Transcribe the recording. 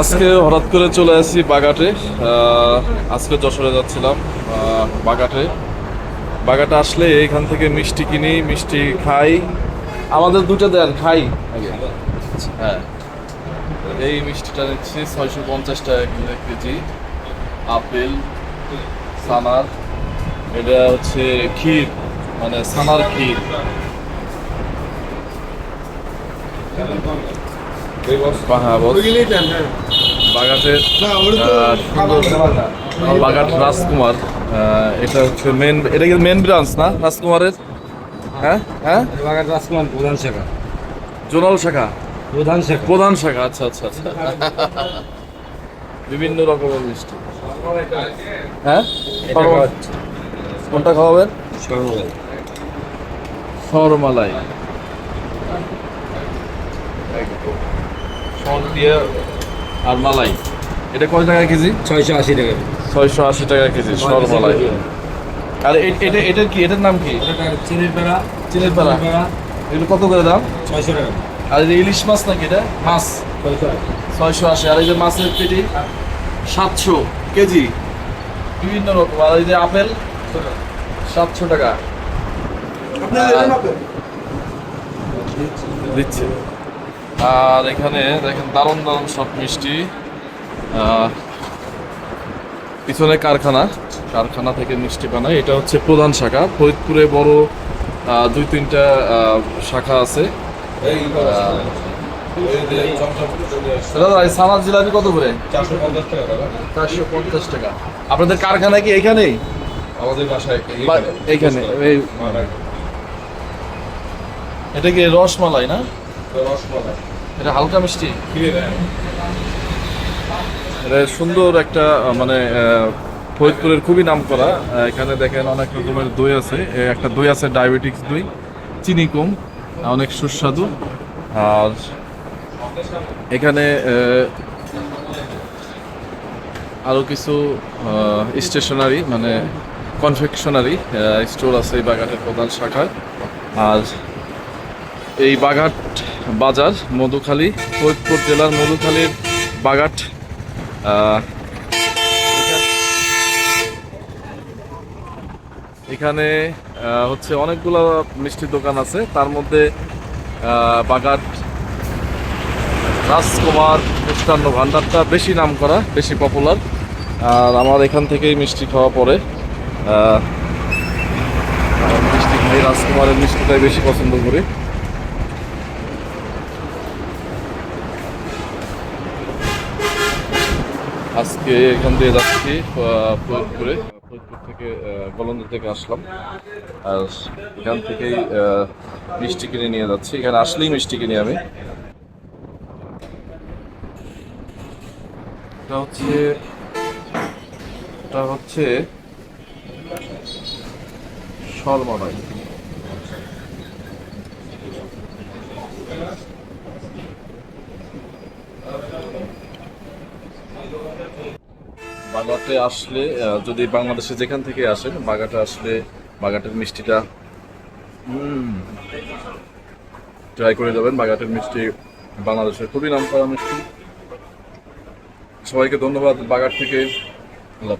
আজকে হঠাৎ করে চলে আসি বাগাটে। আজকে যশোরে যাচ্ছিলাম বাগাটে। বাগাটে আসলে এখান থেকে মিষ্টি কিনি, মিষ্টি খাই। আমাদের দুটো দেন, খাই। হ্যাঁ। এই মিষ্টিটা নিচ্ছি, ছয়শো পঞ্চাশ টাকা কেজি। আপেল সানার এটা হচ্ছে ক্ষীর মানে সানার ক্ষীর। হ্যাঁ বাগাতের বাগাট রাজকুমার এটা হচ্ছে মেন এটা কি মেন ব্রাঞ্চ না রাজকুমারের? হ্যাঁ হ্যাঁ? বাগান রাজকুমার প্রধান শাখা। জোনাল শাখা? প্রধান শাখা। প্রধান শাখা আচ্ছা আচ্ছা আচ্ছা। বিভিন্ন রকমের মিষ্টি। হ্যাঁ? কোনটা খাওয়াবেন? সরমালাই সর দিয়ে আর মালাই। এটা কয় টাকা কেজি? ছয়শো আশি টাকা। ছয়শো আশি টাকা কেজি সরমালাই। আর এ- এটা এটার কি? এটার নাম কি? চিনির পেড়া। চিনির পেড়া। এগুলো কত করে দাম? ছয়শো টাকা। আর এই যে ইলিশ মাছ নাকি এটা? মাছ। ছয়শো ছয়শো আশি। আর এই যে মাছের পেটি? সাতশো কেজি। বিভিন্ন রকম। আর এই যে আপেল? সাতশো টাকা। দিচ্ছে। আর এখানে দেখেন দারুণ দারুণ সব মিষ্টি। পিছনে কারখানা কারখানা থেকে মিষ্টি বানায়। এটা হচ্ছে প্রধান শাখা। ফরিদপুরে বড় দুই তিনটা শাখা আছে। দাদা এই সামার জিলাপি কত করে? চারশো পঞ্চাশ টাকা দাদা। চারশো পঞ্চাশ টাকা। আপনাদের কারখানা কি এখানেই আমাদের বাসায় বা এইখানে। এটা কি রসমালাই না? এটা হালকা মিষ্টি। এটা সুন্দর একটা মানে ফরিদপুরের খুবই নাম করা এখানে দেখেন অনেক রকমের দই আছে। একটা দই আছে ডায়াবেটিক্স দই চিনি কম অনেক সুস্বাদু। আর এখানে আহ, আরও কিছু স্টেশনারি মানে কনফেকশনারি স্টোর আছে এই বাগানের প্রধান শাখায়। আর এই বাগাট বাজার, মধুখালী, ফরিদপুর জেলার মধুখালীর বাগাট এখানে হচ্ছে অনেকগুলো মিষ্টির দোকান আছে। তার মধ্যে বাগাট, রাজকুমার মিষ্টান্ন ভান্ডারটা বেশি নাম করা বেশি পপুলার। আর আমার এখান থেকেই মিষ্টি খাওয়া পরে মিষ্টি খাই, রাজকুমারের মিষ্টিটাই বেশি পছন্দ করি। আজকে এখান দিয়ে যাচ্ছি ফরিদপুরে। ফরিদপুর থেকে গলন্দ থেকে আসলাম। আর এখান থেকেই মিষ্টি কিনে নিয়ে যাচ্ছি। এখানে আসলেই মিষ্টি কিনি আমি। এটা হচ্ছে এটা হচ্ছে সরমালাই বাগাতে আসলে যদি বাংলাদেশে যেখান থেকে আসেন, বাগাটা আসলে, বাগাটের মিষ্টিটা ট্রাই করে যাবেন। বাগাটের মিষ্টি বাংলাদেশের খুবই নাম করা মিষ্টি। সবাইকে ধন্যবাদ বাগাট থেকে। আল্লাহ।